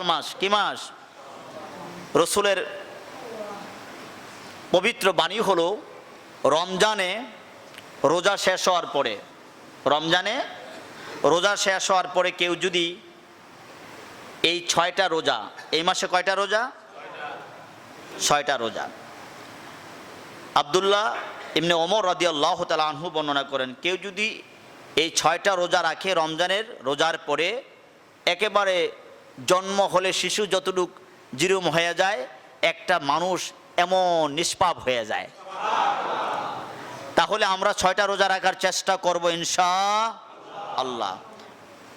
শাওয়াল মাস, কি মাস? রসুলের পবিত্র বাণী হলো, রমজানে রোজা শেষ হওয়ার পরে। রমজানে রোজা শেষ হওয়ার পরে কেউ যদি এই ছয়টা রোজা, এই মাসে কয়টা রোজা? ছয়টা রোজা। আবদুল্লাহ এমনি ওমর রদি আল্লাহ আনহু বর্ণনা করেন, কেউ যদি এই ছয়টা রোজা রাখে রমজানের রোজার পরে, একেবারে জন্ম হলে শিশু যতটুক জিরুম হয়ে যায়, একটা মানুষ এমন নিষ্পাপ হয়ে যায়। তাহলে আমরা ছয়টা রোজা রাখার চেষ্টা করব ইনশা আল্লাহ।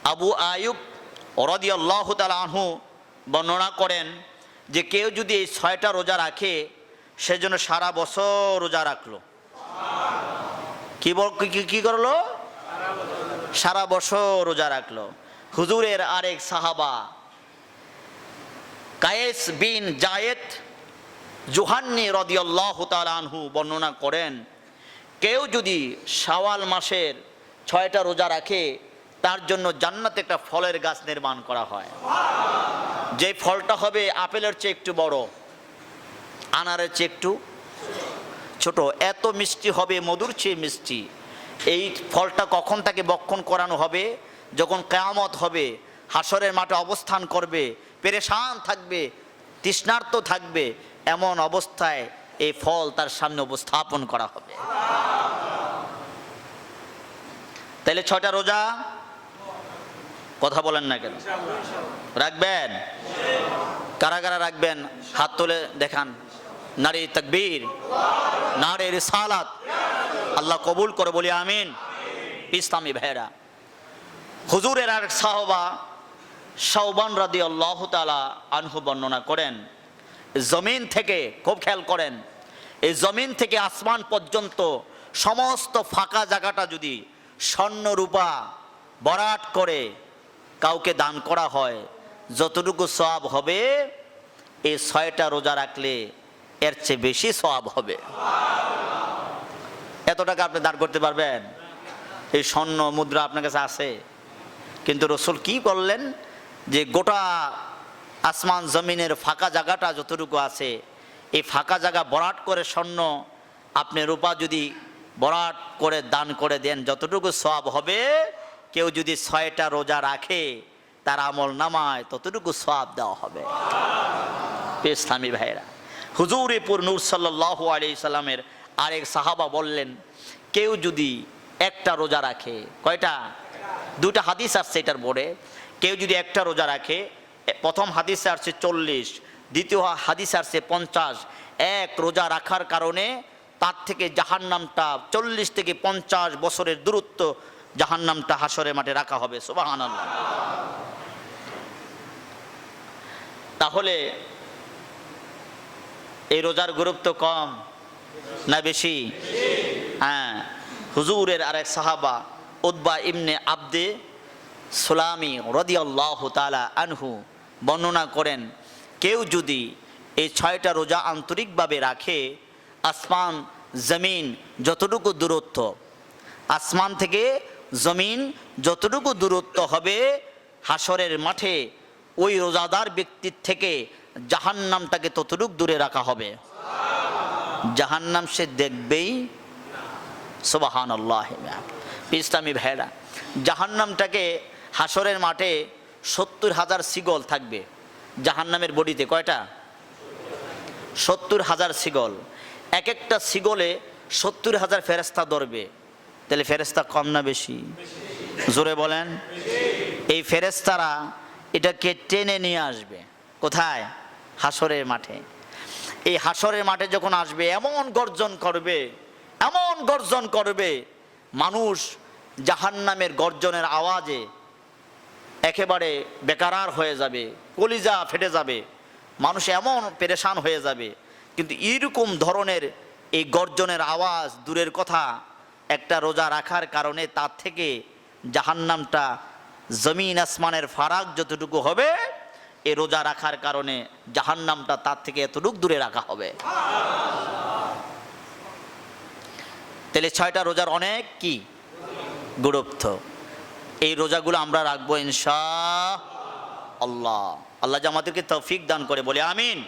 আবু আয়ুব রদি আল্লাহ আনহু বর্ণনা করেন যে কেউ যদি এই ছয়টা রোজা রাখে সেজন্য সারা বছর রোজা রাখল। কি- কি করল? সারা বছর রোজা রাখল। হুজুরের আরেক সাহাবা কায়েস বিন জায়েদ জুহান্নি রদিয়াল্লাহ আনহু বর্ণনা করেন, কেউ যদি শাওয়াল মাসের ছয়টা রোজা রাখে, তার জন্য জান্নাতে একটা ফলের গাছ নির্মাণ করা হয়। যে ফলটা হবে আপেলের চেয়ে একটু বড়, আনারের চেয়ে একটু ছোট, এত মিষ্টি হবে, মধুর চেয়ে মিষ্টি, এই ফলটা কখন তাকে বক্ষণ করানো হবে? যখন কেয়ামত হবে হাসরের মাঠে অবস্থান করবে পেরেশান থাকবে, তৃষ্ণার্ত থাকবে, এমন অবস্থায় এই ফল তার সামনে উপস্থাপন করা হবে। তাইলে ছটা রোজা? কথা বলেন না কেন? রাখবেন? কারা কারা রাখবেন? হাত তুলে দেখান। নারী তকবীর, নারী রিসালাত। আল্লাহ কবুল করে বলি, আমিন। ইসলামী ভাইরা হুজুরের আর সাহবা সাহবান রাদি আল্লাহ তালা আনহু বর্ণনা করেন, জমিন থেকে খুব খেয়াল করেন, এই জমিন থেকে আসমান পর্যন্ত সমস্ত ফাঁকা জায়গাটা যদি স্বর্ণ রূপা বরাট করে কাউকে দান করা হয়, যতটুকু সব হবে, এই ছয়টা রোজা রাখলে এর চেয়ে বেশি সব হবে। এত টাকা আপনি দান করতে পারবেন? এই স্বর্ণ মুদ্রা আপনার কাছে আছে, কিন্তু রসুল কি করলেন? যে গোটা আসমান জমিনের ফাঁকা জায়গাটা যতটুকু আছে, এই ফাঁকা জায়গা বরাট করে স্বর্ণ আপনি রূপা যদি বরাট করে দান করে দেন, যতটুকু সব হবে, কেউ যদি ছয়টা রোজা রাখে, তার আমল নামায়, ততটুকু সব দেওয়া হবে। ইসলামী ভাইরা হুজুরিপুর নূর সাল্লাহ আলি সাল্লামের আরেক সাহাবা বললেন, কেউ যদি একটা রোজা রাখে, কয়টা? দুটা হাদিস আসছে এটার বোর্ডে কেউ যদি একটা রোজা রাখে প্রথম হাদিসে আসছে চল্লিশ, দ্বিতীয় হাদিস আসছে পঞ্চাশ। এক রোজা রাখার কারণে তার থেকে জাহান্নামটা চল্লিশ থেকে পঞ্চাশ বছরের দূরত্ব জাহান্নামটা হাসরের মাঠে রাখা হবে সুবাহান তাহলে এই রোজার গুরুত্ব কম না বেশি? হ্যাঁ হুজুরের আরেক সাহাবা উদ্বা ইমনে আব্দে সুলামি রদিয়াল্লাহ তালা আনহু বর্ণনা করেন, কেউ যদি এই ছয়টা রোজা আন্তরিকভাবে রাখে, আসমান, জমিন যতটুকু দূরত্ব, আসমান থেকে জমিন যতটুকু দূরত্ব হবে হাসরের মাঠে ওই রোজাদার ব্যক্তির থেকে জাহান্নামটাকে ততটুকু দূরে রাখা হবে। জাহান্নাম সে দেখবেই সোবাহান আল্লাহ ইসলামী ভাইরা জাহান্নামটাকে হাসরের মাঠে সত্তর হাজার সিগল থাকবে, জাহান্নামের বডিতে, কয়টা? সত্তর হাজার সিগল। এক একটা সিগলে সত্তর হাজার ফেরেস্তা ধরবে। তাহলে ফেরেস্তা কম না বেশি? জোরে বলেন। এই ফেরেস্তারা এটাকে টেনে নিয়ে আসবে। কোথায়? হাসরের মাঠে। এই হাসরের মাঠে যখন আসবে, এমন গর্জন করবে, এমন গর্জন করবে, মানুষ জাহান্নামের গর্জনের আওয়াজে একেবারে বেকারার হয়ে যাবে, কলিজা ফেটে যাবে, মানুষ এমন পেরেশান হয়ে যাবে। কিন্তু এইরকম ধরনের এই গর্জনের আওয়াজ দূরের কথা একটা রোজা রাখার কারণে তার থেকে জাহান্নামটা জমিন আসমানের ফারাক যতটুকু হবে এই রোজা রাখার কারণে জাহান্নামটা তার থেকে এতটুকু দূরে রাখা হবে। তাহলে ছয়টা রোজার অনেক কি? গুরুত্ব। এই রোজাগুলো আমরা রাখব ইনশা আল্লাহ। আল্লাহ যে আমাদেরকে তৌফিক দান করে বলে আমিন।